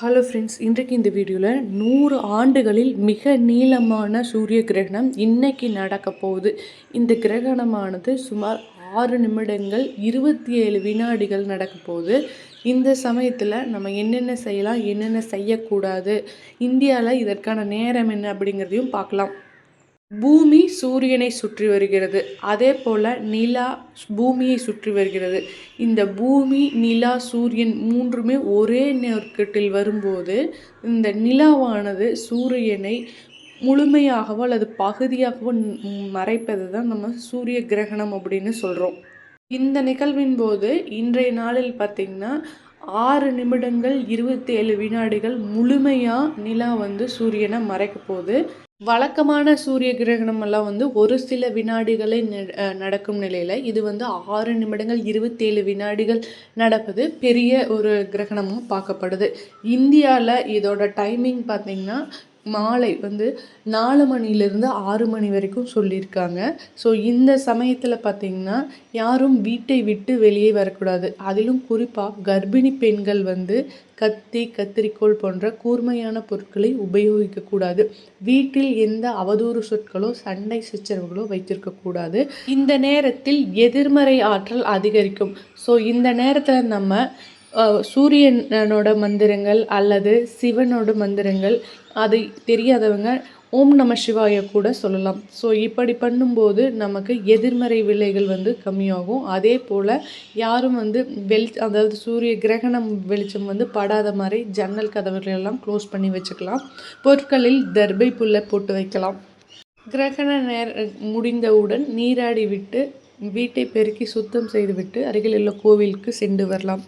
Hello friends இன்றைக்கு இந்த வீடியோவில் நூறு ஆண்டுகளில் மிக நீளமான சூரிய கிரகணம் இன்றைக்கி நடக்க போகுது. இந்த கிரகணமானது சுமார் ஆறு நிமிடங்கள் இருபத்தி ஏழு வினாடிகள் நடக்க போகுது. இந்த சமயத்தில் நம்ம என்னென்ன செய்யலாம் என்னென்ன செய்யக்கூடாது இந்தியாவில் இதற்கான நேரம் என்ன அப்படிங்கிறதையும் பார்க்கலாம். பூமி சூரியனை சுற்றி வருகிறது. அதே போல் நிலா பூமியை சுற்றி வருகிறது. இந்த பூமி நிலா சூரியன் மூன்றுமே ஒரே நேர்கட்டில் வரும்போது இந்த நிலாவானது சூரியனை முழுமையாகவோ அல்லது பகுதியாகவோ மறைப்பது தான் நம்ம சூரிய கிரகணம் அப்படின்னு சொல்கிறோம் இந்த நிகழ்வின் போது இன்றைய நாளில் பார்த்திங்கன்னா ஆறு நிமிடங்கள் இருபத்தி ஏழு வினாடிகள் முழுமையாக நிலா வந்து சூரியனை மறைக்க போகுது. வழக்கமான சூரிய கிரகணம் எல்லாம் வந்து ஒரு சில வினாடிகளை நடக்கும் நிலையில் இது வந்து ஆறு நிமிடங்கள் இருபத்தேழு வினாடிகள் நடப்பது பெரிய ஒரு கிரகணமும் பார்க்கப்படுது. இந்தியாவில் இதோட டைமிங் பார்த்திங்கன்னா மாலை வந்து நாலு மணிலேருந்து ஆறு மணி வரைக்கும் சொல்லியிருக்காங்க. ஸோ இந்த சமயத்தில் பார்த்திங்கன்னா யாரும் வீட்டை விட்டு வெளியே வரக்கூடாது. அதிலும் குறிப்பாக கர்ப்பிணி பெண்கள் வந்து கத்தி கத்திரிக்கோள் போன்ற கூர்மையான பொருட்களை உபயோகிக்கக்கூடாது. வீட்டில் எந்த அவதூறு சொற்களோ சண்டை சச்சரவுகளோ வைத்திருக்கக்கூடாது. இந்த நேரத்தில் எதிர்மறை ஆற்றல் அதிகரிக்கும். ஸோ இந்த நேரத்தில் நம்ம சூரியனோட மந்திரங்கள் அல்லது சிவனோட மந்திரங்கள் அது தெரியாதவங்க ஓம் நம சிவாய கூட சொல்லலாம். ஸோ இப்படி பண்ணும்போது நமக்கு எதிர்மறை விலைகள் வந்து கம்மியாகும். அதே போல் யாரும் வந்து வெளி அதாவது சூரிய கிரகணம் வெளிச்சம் வந்து படாத மாதிரி ஜன்னல் கதவுகள் எல்லாம் க்ளோஸ் பண்ணி வச்சுக்கலாம். பொருட்களில் தர்பை புல்லை போட்டு வைக்கலாம். கிரகண நேர முடிந்தவுடன் நீராடி விட்டு வீட்டை பெருக்கி சுத்தம் செய்துவிட்டு அருகில் உள்ள கோவிலுக்கு சென்று வரலாம்.